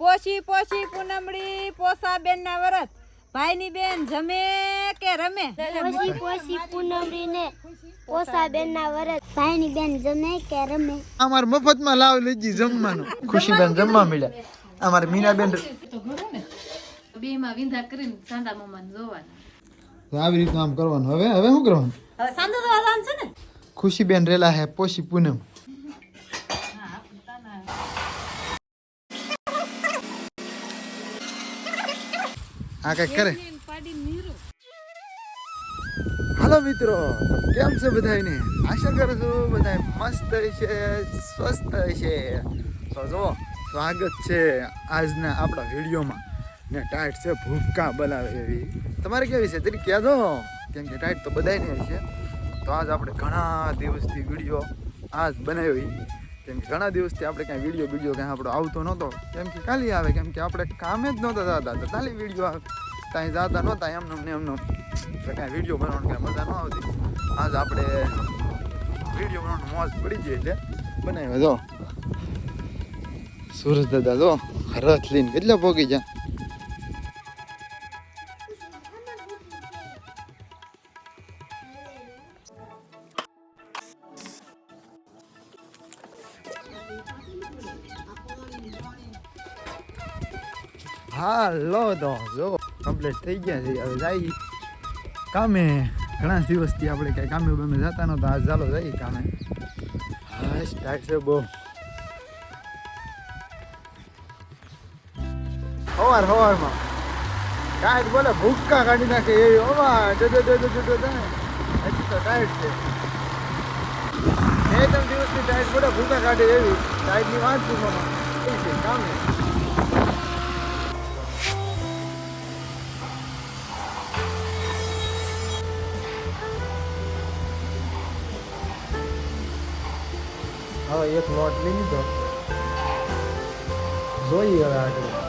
પોસી પોસી પૂનમડી પોસા બેન ના વરત ભાઈની બેન જમે કે રમે? પોસી પોસી પૂનમરીને પોસા બેન ના વરસ. ભાઈની બેન જમે કે રમે? અમારે મફતમાં લાવ લેજી જમવાનું. ખુશીબેન જમવા મળ્યા. અમારે મીનાબેન બે માં વિંધા કરીને સાંડા મામાને જોવાના. આવી રીતનું આમ કરવાનું. હવે હવે શું કરવાનું? હવે સાંજે તો આરામ છે ને. ખુશીબેન રેલા હે પોશી પૂનમ. આ કઈ કરે. હાલો મિત્રો કેમ છે બધાને આશા કરું છું બધા મસ્ત છે સ્વસ્થ છે. તો જો સ્વાગત છે આજના આપણા વિડીયોમાં. ને ટાઈટ છે ભૂકા બોલાવે એવી. તમારે કેવી છે? તરી કહેજો કેમ કે ટાઈટ તો બધાયની છે. તો આજ આપણે ઘણા દિવસથી વીડિયો આજ બનાવ્યો ઈ. કેમ કે ઘણા દિવસથી આપણે કાંઈ વીડિયો વીડિયો કાંઈ આપણો આવતો નહોતો. કેમ કે કાલી આવે, કેમ કે આપણે કામે જ નહોતા જતા તો કાલી વીડિયો આવે. કાંઈ જતા નહોતા એમનો ને એમનો કાંઈ વીડિયો બનાવવાનું કાંઈ મજા ન આવતી. આજ આપણે વીડિયો બનાવવાનું મોજ પડી ગઈ એટલે બનાવ્યો. જો. સુરજ દાદા, જો, રથ લઈને કેટલા ભોગી જા હાલો તો જો કમ્પ્લીટ થઈ ગયા છે. હવે જાય કામે. ઘણા દિવસથી આપણે કાંઈ કામે બામે જતા નહોતા. આજ ચાલો જઈએ કામે. હા સ્ટાર્ટ છે બહુ. હવાર, હવારમાં. ટાઈટ બોલે, ભૂક્કા કાઢી નાખે એવી હવા ડો ડો ડો ડો ને હજી તો ટાઈટ છે. બે, ત્રણ દિવસની ટાઈટ બોલે, ભૂક્કા કાઢે એવી. ટાઈટની વાત પૂછવામાં. એ છે, કામે. હવે એક લોટ લઈ લીધો. જોઈએ હવે આગળ.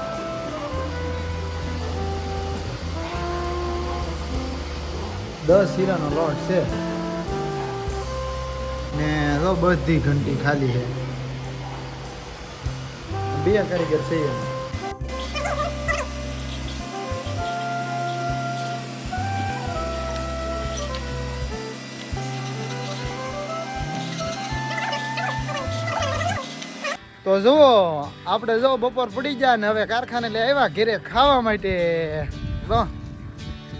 દસ હીરાનો લોટ છે. ને તો બધી ઘંટી ખાલી છે. બે કારીગર છે એમ. તો જુઓ, આપણે જો બપોર પડી ગયા ને હવે કારખાને લઈ આવ્યા, ઘેરે ખાવા માટે. જો,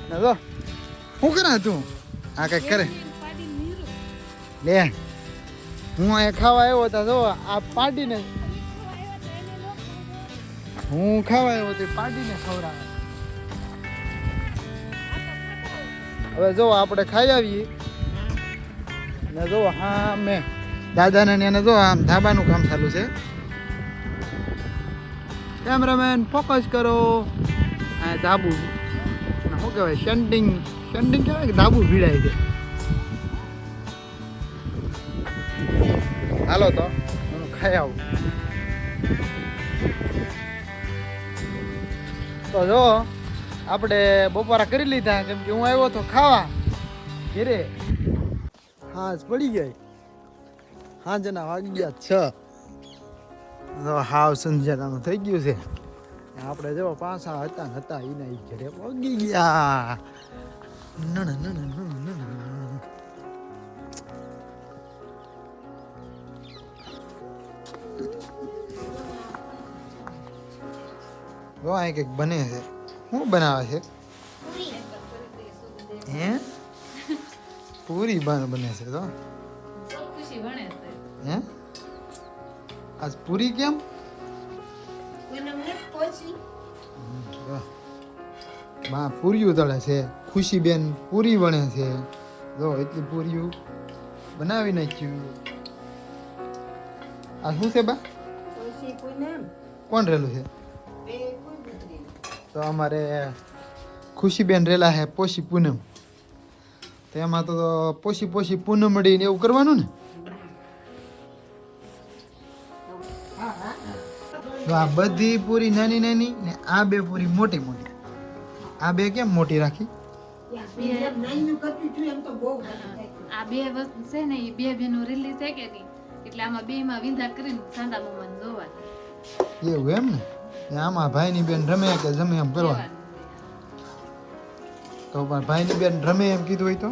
ને જો શું કરે તું? આ કઈ કરે. લે, હું અહીંયા ખાવા આવ્યો તો જો, આ પાડીને હું ખાવા આવ્યો હતી પાડીને ખવડાવે. હવે જો, આપણે ખાઈ આવીએ. ને જો, હા, મેં દાદાને એને જો, આમ ધાબાનું કામ ચાલુ છે. કેમેરામેન ફોકસ કરો. આ ધાબુ. શું કહેવાય? શેન્ડિંગ શેન્ડિંગ કહેવાય કે ધાબુ ભીડાય છે હાલો તો, હું ખાઈ આવું. તો જો, આપણે બપોરા કરી લીધા, કેમ કે હું આવ્યો તો ખાવા. ઘેરે. હા પડી ગઈ. હાજના ગયા છ. હાવ સંજ્યાનું થઈ ગયું છે. આપણે જો પાછા હતા ને હતા એના ઘરે પગી ગયા. નણ નણ નણ નણ. જો અહીં કંઈક બને છે. શું બનાવે છે? હે? પૂરી બન બને છે તો? હે? આજ પૂરી કેમ? માં પૂરીયું તળે છે. ખુશીબેન પૂરી વણે છે. જો એટલી પૂરીયું બનાવી નાખ્યું. આ શું છે બા? કોણ રેલું છે? તો અમારે ખુશીબેન રેલા છે પોશી પૂનમ. તો એમાં તો પોશી પોશી પૂનમડી ને એવું કરવાનું ને? તો આ બધી પૂરી નાની નાની ને આ બે પૂરી મોટી મોટી. આ બે કેમ મોટી રાખી? આ બે વસ્તુ છે ને એ બે બેનો રિલીઝ છે કે નહીં? એટલે આમાં બે માં વિંધા કરીને સાંડા જોવાના એવું એમ ને? આમાં ભાઈની બેન રમે કે જમે એમ કરવા? તો પણ ભાઈની બેન રમે એમ કીધું હોય તો?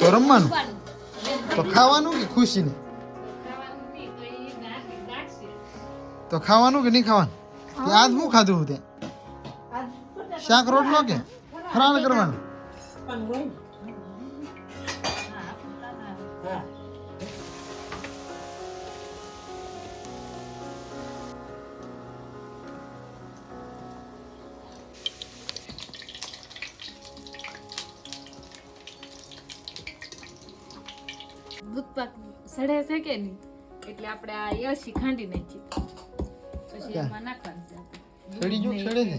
તો રમવાનું. તો ખાવાનું કે ખુશીને? તો ખાવાનું કે નહીં ખાવાનું? કે આજ શું ખાધું હું ત્યાં શાક રોટલો કે? ફરાળ કરવાનું? દૂધ પાક સડે છે કે નહીં? એટલે આપણે આ યશી ખાંડી નાખી. પછી એમાં નાખવાનું છે સડી ગયું સડે ને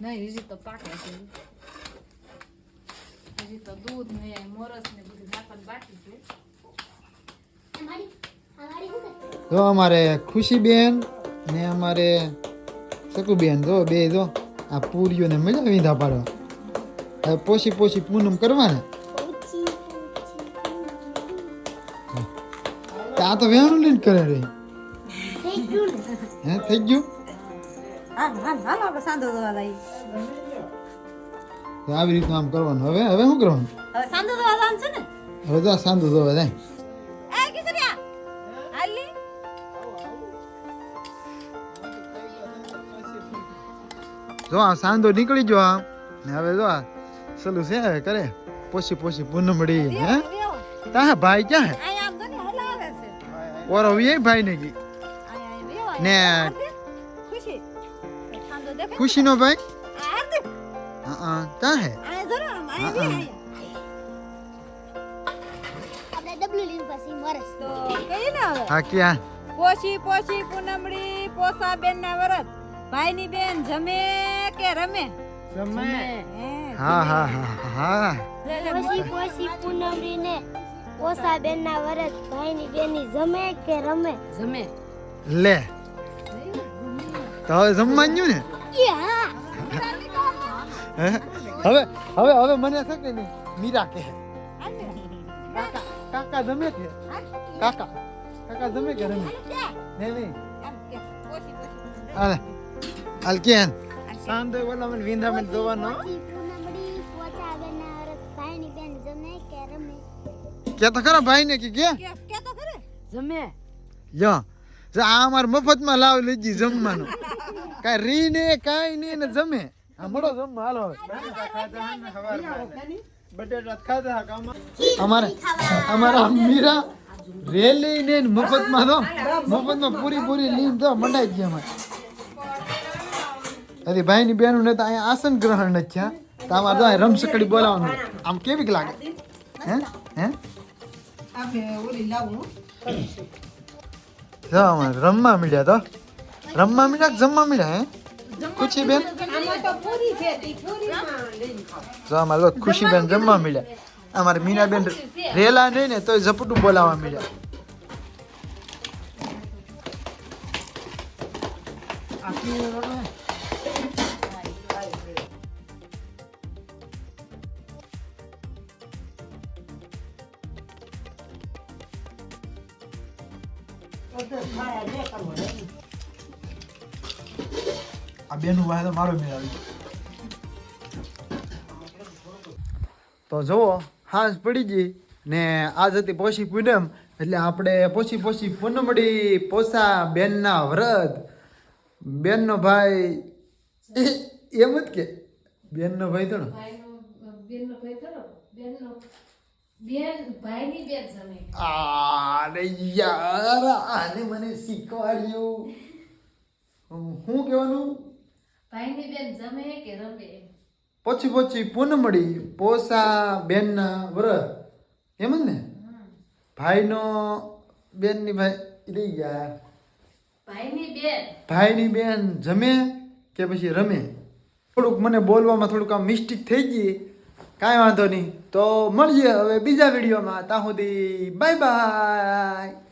નહીં હજી તો પાકે છે. હજી તો દૂધ ને મોરસ ને બધું નાખવાનું બાકી છે. તો અમારી ખુશીબેન ને અમારે શકુબેન જો બે જો. આ પૂરીઓને મજા વીંધા પાડવા. હવે પોસી પોસી પૂનમ કરવાને. આ તો વેણું લઈને કરે રે. થઈ ગયું ને? હે થઈ ગયું? હાલ હાલ હાલ આપણે સાંધો દવા તો આવી રીતનું આમ કરવાનું. હવે હવે શું કરવાનું? હવે સાંધો દવા જવાનું છે ને? હવે તો સાંધો જાય જો આ સાંધો નીકળી ગયો આમ. ને હવે જો આ સલું છે હવે કરે. પોસી પોસી પૂનમડી હે? તા ભાઈ ક્યાં હે? ઓરો ભાઈ ને વેવા ને ખુશી ખુશીનો ભાઈ હા હા તા હે ને હા, ને ક્યાં પોશી પોશી પૂનમડી પોસા બેન ના વરત. ભાઈ ની બેન જમે કે રમે? જમે. હા હા હા હા પોશી પોશી પોસી પૂનમરી ને પોસા બેન ના વરસ ભાઈની ની જમે કે રમે? જમે. લે. તો હવે જમવાનું ને? હવે હવે હવે મને છે કે નહીં? મીરા કે કાકા કાકા જમે કે? કાકા કાકા જમે કે રમે? નહીં નહીં. હાલે. હાલ કેન સાંધો બોલા મને વિંધા મને જોવાનો. પોસી પૂનમરી પોસા બેન ના વરસ ભાઈની બેન જમે. કે તો ખરા ભાઈ ને કે? કે તો ખરે. જમે યો આ અમાર મફતમાં લાવ લીધી જમવાનું. કાંઈ રી ને, કાંઈ નહીં ને જમે. મળો જમવા, હાલો અમારે, અમારા મીરા રેલી ને મફતમાં તો, મફતમાં પૂરી પૂરી લીન તો મંડાઈ ગયા અમારે. અરે ભાઈની બેનું ને તો અહીંયા આસન ગ્રહણ નથી થયા. તો અમારે તો રમસકડી બોલાવવાનું આમ કેવીક લાગે? હે? હે? ઓલી અમારે રમવા મળ્યા તો? રમવા મળ્યા કે જમવા મળ્યા હે? ખુશીબેન જો અમારે તો ખુશીબેન જમવા મળ્યા. અમારે મીનાબેન રેલા નહીં ને તોય ઝપટું બોલાવવા મળ્યા. આ બેનું વાહ તો મારો મેળ આવી તો જુઓ હાંસ પડી ગઈ ને આજ હતી પોષી પૂનમ, એટલે આપણે પોષી પોષી પૂનમડી પોસા બેનના વ્રત બેનનો ભાઈ એમ જ કે, બેનનો ભાઈ તો બેનનો યાર, આને મને શીખવાડ્યું. હું કહેવાનું ભાઈની બેન જમે કે રમે પછી પછી પૂનમડી પોસા બેનના વ્રત. એમ જ ને? ભાઈનો બેનની ભાઈ રહી ગયા. ભાઈની બેન? ભાઈની બેન જમે કે પછી રમે? થોડુંક મને બોલવામાં થોડુંક આમ મિસ્ટેક થઈ ગઈ. કાંઈ વાંધો નહીં. તો મળીએ હવે બીજા વિડીયોમાં. ત્યાં સુધી બાય બાય